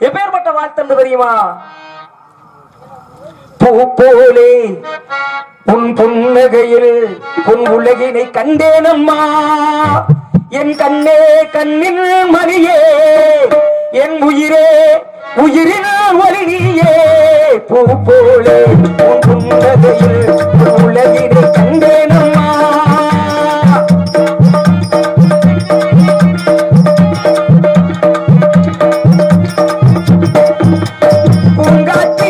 எப்பேற்பட்ட வாழ்த்து என்று தெரியுமா? பூ போலே உன் புன்னகையில் உன் உலகினை கண்டேனம்மா என் கண்ணே கண்ணின் மணியே என் உயிரே உயிரினால் ஒளி பூ போலே பொங்காட்டி